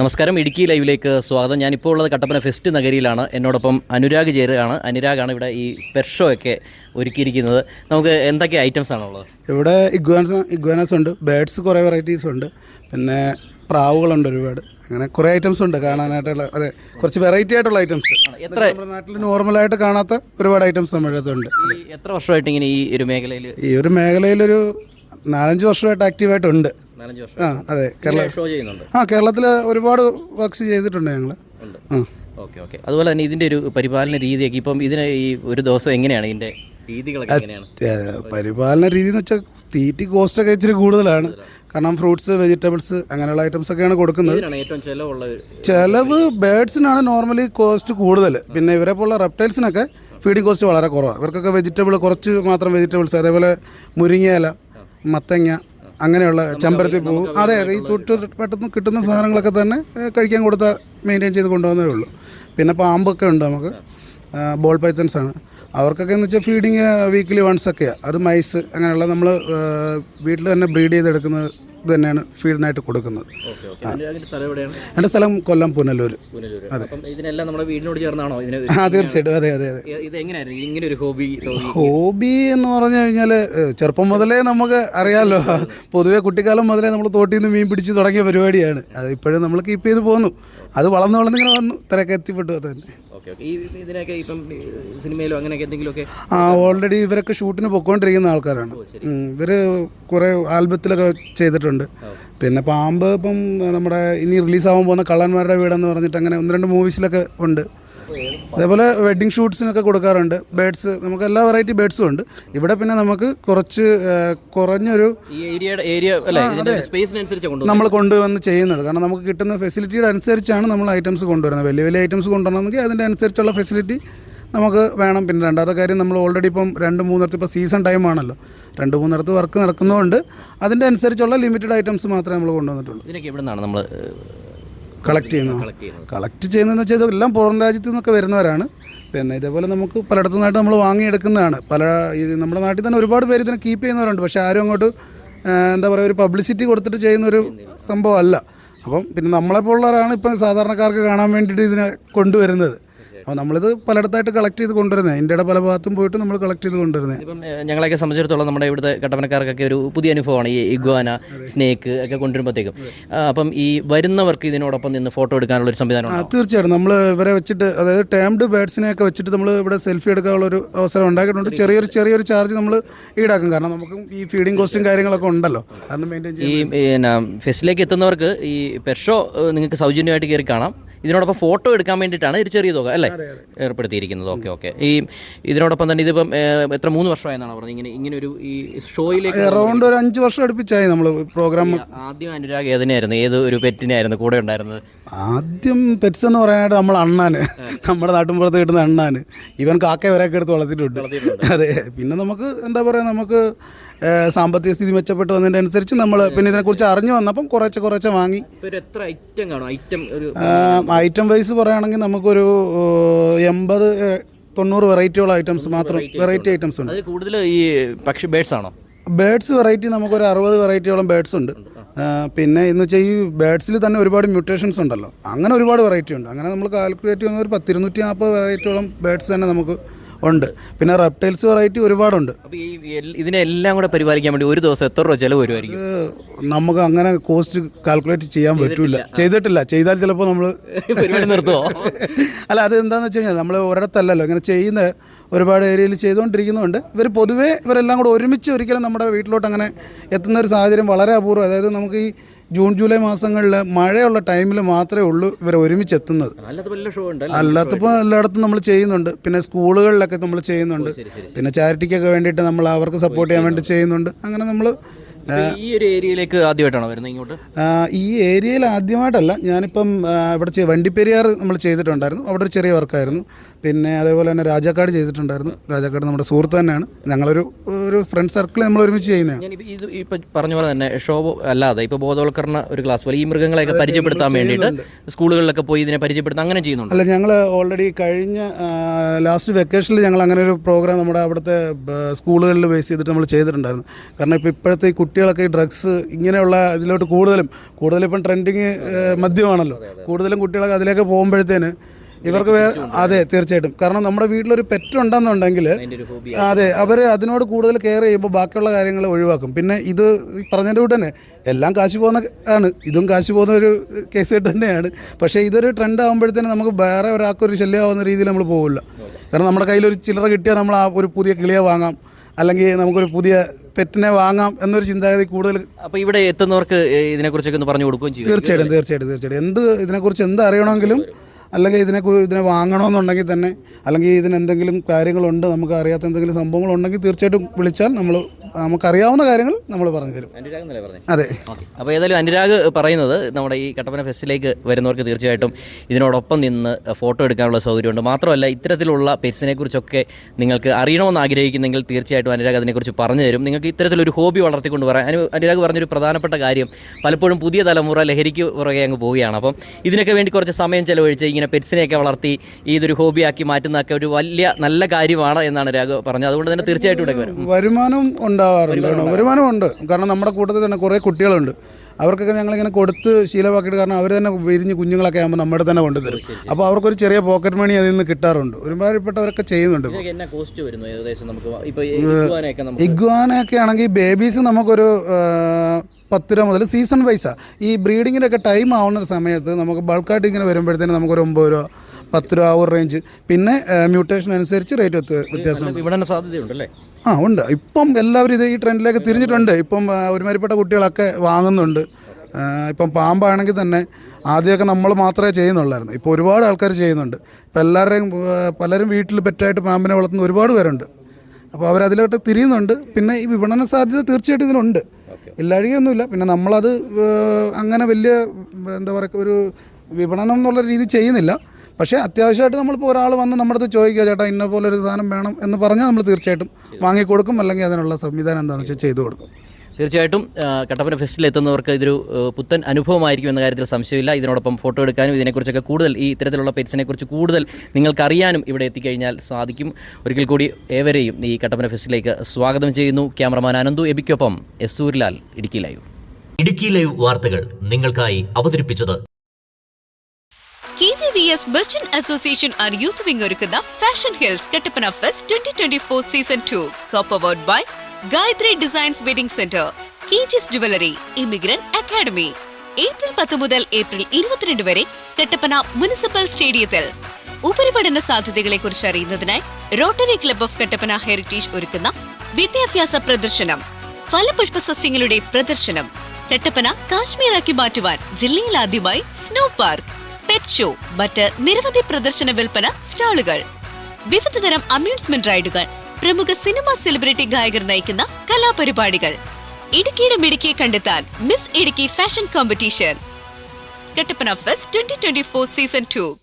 നമസ്കാരം ഇടുക്കി ലൈവിലേക്ക് സ്വാഗതം. ഞാനിപ്പോൾ ഉള്ളത് കട്ടപ്പന ഫെസ്റ്റ് നഗരിയിലാണ്. എന്നോടൊപ്പം അനുരാഗ് ചേരുകയാണ്. അനുരാഗാണ് ഇവിടെ ഈ പെർഷോ ഒക്കെ ഒരുക്കിയിരിക്കുന്നത്. നമുക്ക് എന്തൊക്കെ ഐറ്റംസ് ആണുള്ളത്? ഇവിടെ ഇഗ്വാൻസ് ഇഗ്വാനസ് ഉണ്ട് ബേഡ്സ് കുറേ വെറൈറ്റീസ് ഉണ്ട് പിന്നെ പ്രാവുകളുണ്ട് ഒരുപാട്. അങ്ങനെ കുറേ ഐറ്റംസ് ഉണ്ട് കാണാനായിട്ടുള്ള അതെ കുറച്ച് വെറൈറ്റി ആയിട്ടുള്ള ഐറ്റംസ് എത്ര നമ്മുടെ നാട്ടിൽ നോർമലായിട്ട് കാണാത്ത ഒരുപാട് ഐറ്റംസ് നമ്മുടെ അടുത്തുണ്ട് എത്ര വർഷമായിട്ട് ഇങ്ങനെ ഈ ഒരു മേഖലയിൽ ഈ ഒരു മേഖലയിലൊരു നാലഞ്ച് വർഷമായിട്ട് ആക്റ്റീവായിട്ടുണ്ട് നാലഞ്ച് വർഷം. ആ അതെ. കേരള ഷോ ചെയ്യുന്നുണ്ട്? ആ കേരളത്തിൽ ഒരുപാട് വർക്ക്സ് ചെയ്തിട്ടുണ്ട് ഞങ്ങൾ ഉണ്ട്. Okay okay. അതുപോലെ തന്നെ ഇതിന്റെ ഒരു പരിപാലന രീതിയൊക്കെ ഇപ്പം ഇതിന് ഈ ഒരു ദിവസം എങ്ങനെയാണ്? ഇതിന്റെ രീതികളൊക്കെ എങ്ങനെയാണ്? പരിപാലന രീതി എന്ന് വെച്ചാൽ തീറ്റി കോസ്റ്റ് ഒക്കെ ഇച്ചിരി കൂടുതലാണ്. കാരണം ഫ്രൂട്ട്സ് വെജിറ്റബിൾസ് അങ്ങനെയുള്ള ഐറ്റംസ് ഒക്കെയാണ് കൊടുക്കുന്നത്. ഏറ്റവും ചിലവുള്ള ചിലവ് ബേഡ്സിനാണ് നോർമലി കോസ്റ്റ് കൂടുതൽ പിന്നെ ഇവരെ പോലുള്ള റെപ്റ്റൈൽസിനൊക്കെ ഫീഡിങ് കോസ്റ്റ് വളരെ കുറവാണ് ഇവർക്കൊക്കെ വെജിറ്റബിൾ കുറച്ച് മാത്രം വെജിറ്റബിൾസ് അതേപോലെ മുരിങ്ങയില മത്തങ്ങ അങ്ങനെയുള്ള ചെമ്പരത്തി പൂ. അതെ അതെ ഈ ചുറ്റു പെട്ടെന്ന് കിട്ടുന്ന സാധനങ്ങളൊക്കെ തന്നെ കഴിക്കാൻ കൊടുത്താൽ മെയിന്റെയിൻ ചെയ്ത് കൊണ്ടുപോകുന്നേ ഉള്ളൂ. പിന്നെ പാമ്പൊക്കെ ഉണ്ട് നമുക്ക്. ബോൾ പൈത്തൻസ് ആണ്. അവർക്കൊക്കെ എന്ന് വെച്ചാൽ ഫീഡിങ് വീക്കിലി വൺസ് ഒക്കെയാണ് അത് മൈസ് അങ്ങനെയുള്ള നമ്മൾ വീട്ടിൽ തന്നെ ബ്രീഡ് ചെയ്തെടുക്കുന്നത് ഇത് തന്നെയാണ് ഫീഡിനായിട്ട് കൊടുക്കുന്നത്. എന്റെ സ്ഥലം എന്റെ സ്ഥലം കൊല്ലം പുനലൂർ. അതെ. ഇതിനെല്ലാം നമ്മുടെ വീടിനോട് ചേർന്നാണോ ആ തീർച്ചയായിട്ടും. അതെ അതെ അതെ. ഇങ്ങനെ ഒരു ഹോബി ഹോബി? എന്ന് പറഞ്ഞു കഴിഞ്ഞാൽ ചെറുപ്പം മുതലേ നമുക്ക് അറിയാമല്ലോ പൊതുവേ കുട്ടിക്കാലം മുതലേ നമ്മൾ തോട്ടിൽ നിന്ന് മീൻ പിടിച്ച് തുടങ്ങിയ പരിപാടിയാണ്. അത് ഇപ്പോഴും നമ്മൾ കീപ്പ് ചെയ്ത് പോന്നു. അത് വളർന്ന് ഇങ്ങനെ വന്നു. ഇത്രയൊക്കെ എത്തിപ്പെട്ടു അത് തന്നെ. ഇതിനൊക്കെ ഇപ്പം ഈ സിനിമയിലോ അങ്ങനെയൊക്കെ എന്തെങ്കിലുമൊക്കെ ആ ഓൾറെഡി ഇവരൊക്കെ ഷൂട്ടിന് പൊക്കോണ്ടിരിക്കുന്ന ആൾക്കാരാണ്. ഇവർ കുറേ ആൽബത്തിലൊക്കെ ചെയ്തിട്ടുണ്ട്. പിന്നെ പാമ്പ് ഇപ്പം നമ്മുടെ ഇനി റിലീസാവാൻ പോകുന്ന കള്ളന്മാരുടെ വീടെന്ന് പറഞ്ഞിട്ട് അങ്ങനെ ഒന്ന് രണ്ട് മൂവീസിലൊക്കെ ഉണ്ട്. അതേപോലെ വെഡ്ഡിങ് ഷൂട്ട്സിനൊക്കെ കൊടുക്കാറുണ്ട്. ബേഡ്സ് നമുക്ക് എല്ലാ വെറൈറ്റി ബേഡ്സും ഉണ്ട്. ഇവിടെ പിന്നെ നമുക്ക് കുറച്ച് കുറഞ്ഞൊരു നമ്മൾ കൊണ്ടുവന്ന് ചെയ്യുന്നത്. കാരണം നമുക്ക് കിട്ടുന്ന ഫെസിലിറ്റിയുടെ അനുസരിച്ചാണ് നമ്മൾ ഐറ്റംസ് കൊണ്ടുവരുന്നത്. വലിയ വലിയ ഐറ്റംസ് കൊണ്ടുവരണമെങ്കിൽ അതിന്റെ അനുസരിച്ചുള്ള ഫെസിലിറ്റി നമുക്ക് വേണം. പിന്നെ രണ്ടാമത്തെ കാര്യം നമ്മൾ ഓൾറെഡി ഇപ്പം രണ്ട് മൂന്നിടത്ത് ഇപ്പോൾ സീസൺ ടൈം ആണല്ലോ. രണ്ട് മൂന്നിടത്ത് വർക്ക് നടക്കുന്നതുകൊണ്ട് അതിന്റെ അനുസരിച്ചുള്ള ലിമിറ്റഡ് ഐറ്റംസ് മാത്രമേ നമ്മൾ കൊണ്ടുവന്നിട്ടുള്ളൂ. ഇതിനൊക്കെ ഇവിടെ നിന്നാണ് നമ്മൾ കളക്ട് ചെയ്യുന്നത്? കളക്ട് ചെയ്യുന്നത്? കളക്ട് ചെയ്യുന്നതെന്ന് വെച്ചാൽ ഇതെല്ലാം പുറം രാജ്യത്തു നിന്നൊക്കെ വരുന്നവരാണ്. പിന്നെ ഇതേപോലെ നമുക്ക് പലയിടത്തു നിന്നായിട്ട് നമ്മൾ വാങ്ങിയെടുക്കുന്നതാണ്. പല ഇത് നമ്മുടെ നാട്ടിൽ തന്നെ ഒരുപാട് പേര് ഇതിനെ കീപ്പ് ചെയ്യുന്നവരുണ്ട്. പക്ഷേ ആരും അങ്ങോട്ട് എന്താ പറയുക ഒരു പബ്ലിസിറ്റി കൊടുത്തിട്ട് ചെയ്യുന്നൊരു സംഭവമല്ല സംഭവം അല്ല. അപ്പം പിന്നെ നമ്മളെപ്പോലുള്ളവരാണ് ഇപ്പം സാധാരണക്കാർക്ക് കാണാൻ വേണ്ടിയിട്ട് ഇതിനെ കൊണ്ടുവരുന്നത്. അപ്പോൾ നമ്മളിത് പലയിടത്തായിട്ട് കളക്ട് ചെയ്ത് കൊണ്ടുവരുന്നത് ഇന്ത്യയുടെ പല ഭാഗത്തും പോയിട്ട് നമ്മൾ കളക്ട് ചെയ്ത് കൊണ്ടുവരുന്നത് ഇപ്പം ഞങ്ങളെയൊക്കെ സംബന്ധിച്ചിടത്തോളം നമ്മുടെ ഇവിടുത്തെ കട്ടപ്പനക്കാർക്കൊക്കെ ഒരു പുതിയ അനുഭവമാണ്. ഈ ഇഗ്വാന സ്നേക്ക് ഒക്കെ കൊണ്ടുവരുമ്പോഴത്തേക്കും. അപ്പം ഈ വരുന്നവർക്ക് ഇതിനോടൊപ്പം നിന്ന് ഫോട്ടോ എടുക്കാനുള്ള ഒരു സംവിധാനം തീർച്ചയായിട്ടും. നമ്മൾ ഇവരെ വെച്ചിട്ട് അതായത് ടേംഡ് ബേഡ്സിനെയൊക്കെ വെച്ചിട്ട് നമ്മൾ ഇവിടെ സെൽഫി എടുക്കാനുള്ള ഒരു അവസരം ഉണ്ടാക്കിയിട്ടുണ്ട്. ചെറിയൊരു ചെറിയൊരു ചാർജ് നമ്മൾ ഈടാക്കും. കാരണം നമുക്ക് ഈ ഫീഡിംഗ് കോസ്റ്റും കാര്യങ്ങളൊക്കെ ഉണ്ടല്ലോ. മെയിന്റെയിൻ ഈ ഫെസ്റ്റിലേക്ക് എത്തുന്നവർക്ക് ഈ പെർഷോ നിങ്ങൾക്ക് സൗജന്യമായിട്ട് കയറി കാണാം. ഇതിനോടൊപ്പം ഫോട്ടോ എടുക്കാൻ വേണ്ടിയിട്ടാണ് ഒരു ചെറിയ തുക അല്ലേ? ഏർപ്പെടുത്തിയിരിക്കുന്നത്. Okay okay. ഈ ഇതിനോടൊപ്പം തന്നെ ഇതിപ്പം എത്ര മൂന്ന് വർഷമായെന്നാണ് പറഞ്ഞത്? ഇങ്ങനെ ഇങ്ങനെ ഒരു ഈ ഷോയിലേക്ക് അറൗണ്ട് ഒരു അഞ്ച് വർഷം അടുപ്പിച്ചായി നമ്മൾ പ്രോഗ്രാം ആദ്യം അനുരാഗ് ഏതിനായിരുന്നു? ഏത് ഒരു പെറ്റിനായിരുന്നു കൂടെ ഉണ്ടായിരുന്നത്? ആദ്യം പെറ്റ്സ് എന്ന് പറയാനായിട്ട് നമ്മൾ അണ്ണാന്. നമ്മുടെ നാട്ടിൻപുറത്ത് കിട്ടുന്ന അണ്ണാന്. ഇവൻ കാക്ക വരെയൊക്കെ എടുത്ത് വളർത്തിയിട്ടുണ്ട്. അതെ. പിന്നെ നമുക്ക് എന്താ പറയുക നമുക്ക് സാമ്പത്തിക സ്ഥിതി മെച്ചപ്പെട്ട് വന്നതിന്റെ അനുസരിച്ച് നമ്മൾ പിന്നെ ഇതിനെക്കുറിച്ച് അറിഞ്ഞു വന്നപ്പം കുറേശ്ശെ കുറേശ്ശെ വാങ്ങി. എത്ര ഐറ്റം കാണും? ഐറ്റം ഒരു ഐറ്റം വൈസ് പറയുകയാണെങ്കിൽ നമുക്കൊരു എൺപത് തൊണ്ണൂറ് വെറൈറ്റിയുള്ള ഐറ്റംസ് മാത്രം വെറൈറ്റി ഐറ്റംസ് ഉണ്ട്. കൂടുതൽ ഈ പക്ഷി ബേഡ്സ് ആണോ? ബേഡ്സ് വെറൈറ്റി നമുക്കൊരു അറുപത് വെറൈറ്റിയോളം ബേഡ്സ് ഉണ്ട്. പിന്നെ എന്ന് വെച്ചാൽ ഈ ബേഡ്സിൽ തന്നെ ഒരുപാട് മ്യൂട്ടേഷൻസ് ഉണ്ടല്ലോ. അങ്ങനെ ഒരുപാട് വെറൈറ്റി ഉണ്ട്. അങ്ങനെ നമ്മൾ കാൽക്കുലേറ്റ് ചെയ്യുന്ന ഒരു പത്തിരുന്നൂറ്റി നാൽപ്പത് വെറൈറ്റിയോളം ബേഡ്സ് തന്നെ നമുക്ക് ഉണ്ട്. പിന്നെ റെപ്റ്റൈൽസ് വെറൈറ്റി ഒരുപാടുണ്ട്. അപ്പോൾ ഈ എൽ- ഇതിനെല്ലാം കൂടെ പരിപാലിക്കാൻ വേണ്ടി ഒരു ദിവസം എത്ര രൂപ ചിലവ് വരുമായിരിക്കും ഇത് നമുക്ക് അങ്ങനെ കോസ്റ്റ് കാൽക്കുലേറ്റ് ചെയ്യാൻ പറ്റില്ല ചെയ്തിട്ടില്ല. ചെയ്താൽ ചിലപ്പോൾ നമ്മൾ പരിപാടി നിർത്തുമോ അല്ല അത് എന്താണെന്ന് വെച്ച് കഴിഞ്ഞാൽ നമ്മൾ ഒരിടത്തല്ലല്ലോ ഇങ്ങനെ ചെയ്യുന്ന ഒരുപാട് ഏരിയയിൽ ചെയ്തുകൊണ്ടിരിക്കുന്നുണ്ട് ഇവർ പൊതുവേ ഇവരെല്ലാം കൂടെ ഒരുമിച്ച് ഒരിക്കലും നമ്മുടെ വീട്ടിലോട്ട് അങ്ങനെ എത്തുന്ന ഒരു സാഹചര്യം വളരെ അപൂർവം. അതായത് നമുക്ക് ഈ ജൂൺ ജൂലൈ മാസങ്ങളിൽ മഴയുള്ള ടൈമിൽ മാത്രമേ ഉള്ളൂ ഇവർ ഒരുമിച്ച് എത്തുന്നത്. അല്ലാത്തപ്പോൾ എല്ലായിടത്തും നമ്മൾ ചെയ്യുന്നുണ്ട്. പിന്നെ സ്കൂളുകളിലൊക്കെ നമ്മൾ ചെയ്യുന്നുണ്ട്. പിന്നെ ചാരിറ്റിക്കൊക്കെ വേണ്ടിയിട്ട് നമ്മൾ അവർക്ക് സപ്പോർട്ട് ചെയ്യാൻ വേണ്ടി ചെയ്യുന്നുണ്ട്. അങ്ങനെ നമ്മൾ ഈ ഒരു ഏരിയയിലേക്ക് ആദ്യമായിട്ടാണോ വരുന്നത് ഇങ്ങോട്ട്? ഈ ഏരിയയിൽ ആദ്യമായിട്ടല്ല. ഞാനിപ്പം ഇവിടെ വണ്ടിപ്പെരിയാർ നമ്മൾ ചെയ്തിട്ടുണ്ടായിരുന്നു. അവിടെ ഒരു ചെറിയ വർക്കായിരുന്നു. പിന്നെ അതേപോലെ തന്നെ രാജാക്കാട് ചെയ്തിട്ടുണ്ടായിരുന്നു. രാജാക്കാട് നമ്മുടെ സുഹൃത്ത് തന്നെയാണ്. ഞങ്ങളൊരു ഒരു ഫ്രണ്ട് സർക്കിൾ നമ്മൾ ഒരുമിച്ച് ചെയ്യുന്നതാണ്. ഇത് ഇപ്പം പറഞ്ഞ പോലെ തന്നെ ഷോ അല്ലാതെ ഇപ്പോൾ ബോധവൽക്കരണ ഒരു ക്ലാസ് പോലെ ഈ മൃഗങ്ങളെയൊക്കെ പരിചയപ്പെടുത്താൻ വേണ്ടിയിട്ട് സ്കൂളുകളിലൊക്കെ പോയി ഇതിനെ പരിചയപ്പെടുത്താൻ അങ്ങനെ ചെയ്യുന്നുണ്ട്? അല്ല ഞങ്ങൾ ഓൾറെഡി കഴിഞ്ഞ ലാസ്റ്റ് വെക്കേഷനിൽ ഞങ്ങൾ അങ്ങനെ ഒരു പ്രോഗ്രാം നമ്മുടെ അവിടുത്തെ സ്കൂളുകളിൽ ബേസ് ചെയ്തിട്ട് നമ്മൾ ചെയ്തിട്ടുണ്ടായിരുന്നു. കാരണം ഇപ്പോൾ ഇപ്പോഴത്തെ ഈ കുട്ടി കുട്ടികളൊക്കെ ഈ ഡ്രഗ്സ് ഇങ്ങനെയുള്ള ഇതിലോട്ട് കൂടുതലും കൂടുതലും ഇപ്പം ട്രെൻഡിങ് മദ്യമാണല്ലോ. കൂടുതലും കുട്ടികളൊക്കെ അതിലേക്ക് പോകുമ്പോഴത്തേന് ഇവർക്ക് വേ അതെ തീർച്ചയായിട്ടും. കാരണം നമ്മുടെ വീട്ടിലൊരു പെറ്റ് ഉണ്ടെന്നുണ്ടെങ്കിൽ അതിന്റെ ഒരു ഹോബി അതെ അവർ അതിനോട് കൂടുതൽ കെയർ ചെയ്യുമ്പോൾ ബാക്കിയുള്ള കാര്യങ്ങൾ ഒഴിവാക്കും. പിന്നെ ഇത് പറഞ്ഞതിന്റെ കൂടെ തന്നെ എല്ലാം കാശ് പോകുന്ന ആണ്. ഇതും കാശ് പോകുന്ന ഒരു കേസ് തന്നെയാണ്. പക്ഷേ ഇതൊരു ട്രെൻഡ് ആകുമ്പോഴത്തേനും നമുക്ക് വേറെ ഒരാൾക്കൊരു ശല്യമാവുന്ന രീതിയിൽ നമ്മൾ പോകില്ല കാരണം നമ്മുടെ കയ്യിൽ ഒരു ചില്ലറ കിട്ടിയാൽ നമ്മൾ ആ ഒരു പുതിയ കിളിയെ വാങ്ങാം. അല്ലെങ്കിൽ നമുക്കൊരു പുതിയ പെറ്റിനെ വാങ്ങാം എന്നൊരു ചിന്താഗതി കൂടുതൽ അപ്പോൾ ഇവിടെ എത്തുന്നവർക്ക് ഇതിനെക്കുറിച്ചൊക്കെ ഒന്ന് പറഞ്ഞു കൊടുക്കുകയും ചെയ്യും. തീർച്ചയായിട്ടും തീർച്ചയായിട്ടും തീർച്ചയായിട്ടും. എന്ത് ഇതിനെക്കുറിച്ച് എന്ത് അറിയണമെങ്കിലും അല്ലെങ്കിൽ ഇതിനെ ഇതിനെ വാങ്ങണമെന്നുണ്ടെങ്കിൽ തന്നെ അല്ലെങ്കിൽ ഇതിനെന്തെങ്കിലും കാര്യങ്ങളുണ്ട് നമുക്ക് അറിയാത്ത എന്തെങ്കിലും സംഭവങ്ങളുണ്ടെങ്കിൽ തീർച്ചയായിട്ടും വിളിച്ചാൽ നമ്മൾ നമുക്കറിയാവുന്ന കാര്യങ്ങൾ നമ്മൾ പറഞ്ഞു തരും. അതെ. അപ്പോൾ ഏതായാലും അനുരാഗ് പറയുന്നത് നമ്മുടെ ഈ കട്ടപ്പന ഫെസ്റ്റിലേക്ക് വരുന്നവർക്ക് തീർച്ചയായിട്ടും ഇതിനോടൊപ്പം നിന്ന് ഫോട്ടോ എടുക്കാനുള്ള സൗകര്യമുണ്ട്. മാത്രമല്ല ഇത്തരത്തിലുള്ള പെറ്റ്സിനെ കുറിച്ചൊക്കെ നിങ്ങൾക്ക് അറിയണമെന്ന് ആഗ്രഹിക്കുന്നെങ്കിൽ തീർച്ചയായിട്ടും അനുരാഗ് അതിനെക്കുറിച്ച് പറഞ്ഞു തരും. നിങ്ങൾക്ക് ഇത്തരത്തിലൊരു ഹോബി വളർത്തിക്കൊണ്ട് വരാൻ അനു അനുരാഗ് പറഞ്ഞൊരു പ്രധാനപ്പെട്ട കാര്യം പലപ്പോഴും പുതിയ തലമുറ ലഹരിക്ക് പുറകെ അങ്ങ് പോവുകയാണ്. അപ്പം ഇതിനൊക്കെ വേണ്ടി കുറച്ച് സമയം ചെലവഴിച്ച് ഇങ്ങനെ പെറ്റ്സിനെയൊക്കെ വളർത്തി ഇതൊരു ഹോബിയാക്കി മാറ്റുന്നതൊക്കെ ഒരു വലിയ നല്ല കാര്യമാണ് എന്നാണ് രാഘു പറഞ്ഞത്. അതുകൊണ്ട് തന്നെ തീർച്ചയായിട്ടും ഇവിടെ വരും. വരുമാനം ഉണ്ടാവാറുണ്ട് വരുമാനം ഉണ്ട്. കാരണം നമ്മുടെ കൂട്ടത്തിൽ തന്നെ കുറേ കുട്ടികളുണ്ട്. അവർക്കൊക്കെ ഞങ്ങളിങ്ങനെ കൊടുത്ത് ശീലമാക്കിയിട്ട് കാരണം അവർ തന്നെ വിരിഞ്ഞ് കുഞ്ഞുങ്ങളൊക്കെ ആകുമ്പോൾ നമ്മുടെ തന്നെ കൊണ്ടുതരും അപ്പോൾ അവർക്കൊരു ചെറിയ പോക്കറ്റ് മണി അതിൽ നിന്ന് കിട്ടാറുണ്ട്. ഒരുപാട്പ്പെട്ടവരൊക്കെ ചെയ്യുന്നുണ്ട് ഇഗ്വാനൊക്കെ ആണെങ്കിൽ ബേബീസ് നമുക്കൊരു പത്ത് രൂപ മുതൽ സീസൺ വൈസാണ് ഈ ബ്രീഡിങ്ങിന്റെ ഒക്കെ ടൈം ആവുന്ന സമയത്ത് നമുക്ക് ബൾക്കായിട്ട് ഇങ്ങനെ വരുമ്പോഴത്തേന് നമുക്കൊരു ഒമ്പത് രൂപ പത്ത് രൂപ ആ ഒരു റേഞ്ച് പിന്നെ മ്യൂട്ടേഷൻ അനുസരിച്ച് റേറ്റ് വ്യത്യാസമുണ്ട്. വിപണന സാധ്യതയുണ്ടല്ലേ? ആ ഉണ്ട്. ഇപ്പം എല്ലാവരും ഇത് ഈ ട്രെൻഡിലേക്ക് തിരിഞ്ഞിട്ടുണ്ട്. ഇപ്പം ഒരുമാതിരിപ്പെട്ട കുട്ടികളൊക്കെ വാങ്ങുന്നുണ്ട്. ഇപ്പം പാമ്പാണെങ്കിൽ തന്നെ ആദ്യമൊക്കെ നമ്മൾ മാത്രമേ ചെയ്യുന്നുള്ളായിരുന്നു. ഇപ്പോൾ ഒരുപാട് ആൾക്കാർ ചെയ്യുന്നുണ്ട്. ഇപ്പം എല്ലാവരുടെയും പലരും വീട്ടിൽ പെറ്റായിട്ട് പാമ്പിനെ വളർത്തുന്ന ഒരുപാട് പേരുണ്ട്. അപ്പോൾ അവരതിലോട്ട് തിരിയുന്നുണ്ട്. പിന്നെ ഈ വിപണന സാധ്യത തീർച്ചയായിട്ടും ഇതിനുണ്ട് ഇല്ലാഴികയൊന്നുമില്ല. പിന്നെ നമ്മളത് അങ്ങനെ വലിയ എന്താ പറയുക ഒരു വിപണനം എന്നുള്ള രീതി ചെയ്യുന്നില്ല. പക്ഷേ അത്യാവശ്യമായിട്ട് നമ്മളിപ്പോൾ ഒരാൾ വന്ന് നമ്മുടെ അടുത്ത് ചോദിക്കുക ചേട്ടാ ഇന്ന പോലെ ഒരു സാധനം വേണം എന്ന് പറഞ്ഞാൽ നമ്മൾ തീർച്ചയായിട്ടും വാങ്ങിക്കൊടുക്കും. അല്ലെങ്കിൽ അതിനുള്ള സംവിധാനം എന്താണെന്ന് വെച്ചാൽ ചെയ്തു കൊടുക്കും. തീർച്ചയായിട്ടും കട്ടപ്പന ഫെസ്റ്റിൽ എത്തുന്നവർക്ക് ഇതൊരു പുത്തൻ അനുഭവമായിരിക്കും എന്ന കാര്യത്തിൽ സംശയമില്ല. ഇതിനോടൊപ്പം ഫോട്ടോ എടുക്കാനും ഇതിനെക്കുറിച്ചൊക്കെ കൂടുതൽ ഈ ഇത്തരത്തിലുള്ള പെറ്റ്സിനെ കുറിച്ച് കൂടുതൽ നിങ്ങൾക്കറിയാനും ഇവിടെ എത്തിക്കഴിഞ്ഞാൽ സാധിക്കും. ഒരിക്കൽ കൂടി ഏവരെയും ഈ കട്ടപ്പന ഫെസ്റ്റിലേക്ക് സ്വാഗതം ചെയ്യുന്നു. Cameraman Ananthu എബിക്കൊപ്പം S Suryalal Idukki live. Idukki live വാർത്തകൾ നിങ്ങൾക്കായി അവതരിപ്പിച്ചത് അസോസിയേഷൻ യൂത്ത് വിംഗ് ഒരുക്കുന്ന fashion hills Kattappana season by Gayathri designs wedding centre jewellery immigrant academy April പത്ത് മുതൽ ഏപ്രിൽ ഇരുപത്തിരണ്ട് വരെ കട്ടപ്പന മുനിസിപ്പൽ സ്റ്റേഡിയത്തിൽ ഉപരിപഠന സാധ്യതകളെ കുറിച്ച് അറിയുന്നതിനായി rotary club of Kattappana heritage ഒരുക്കുന്ന വിദ്യാഭ്യാസ പ്രദർശനം ഫലപുഷ്പ സസ്യങ്ങളുടെ പ്രദർശനം കട്ടപ്പന കാശ്മീരാക്കി മാറ്റുവാൻ ജില്ലയിൽ ആദ്യമായി സ്നോ പാർക്ക് പെറ്റ് ഷോ മറ്റ് നിരവധി പ്രദർശന വിൽപ്പന സ്റ്റാളുകൾ. വിവിധതരം അമ്യൂസ്മെന്റ് റൈഡുകൾ പ്രമുഖ സിനിമാ സെലിബ്രിറ്റി ഗായകർ നയിക്കുന്ന കലാപരിപാടികൾ. ഇടുക്കിയുടെ മിടുക്കിയെ കണ്ടെത്താൻ miss Idukki fashion competition Kattappana fest twenty twenty four season two